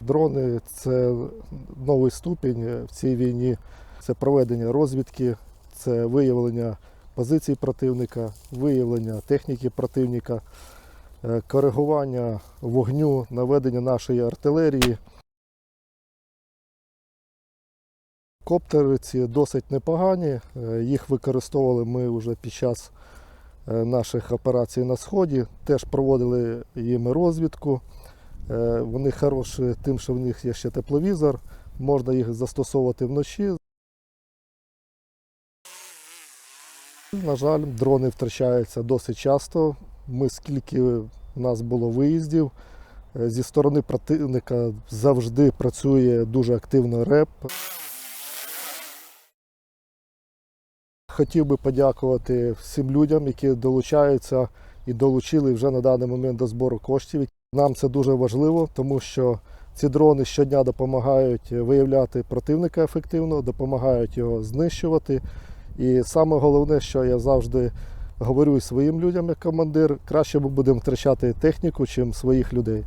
Дрони це новий ступінь в цій війні. Це проведення розвідки, це виявлення позицій противника, виявлення техніки противника, е, коригування вогню, наведення нашої артилерії. Коптери ці досить непогані. е, Їх використовували ми вже під час е, наших операцій на Сході. Теж проводили їм розвідку. Е, Вони хороші тим, що в них є ще тепловізор, можна їх застосовувати вночі. На жаль, дрони втрачаються досить часто. Ми скільки в нас було виїздів, е, зі сторони противника завжди працює дуже активно РЕП. Хотів би подякувати всім людям, які долучаються і долучили вже на даний момент до збору коштів. Нам це дуже важливо, тому що ці дрони щодня допомагають виявляти противника ефективно, допомагають його знищувати. І саме головне, що я завжди говорю своїм людям як командир, краще ми будемо втрачати техніку, чим своїх людей.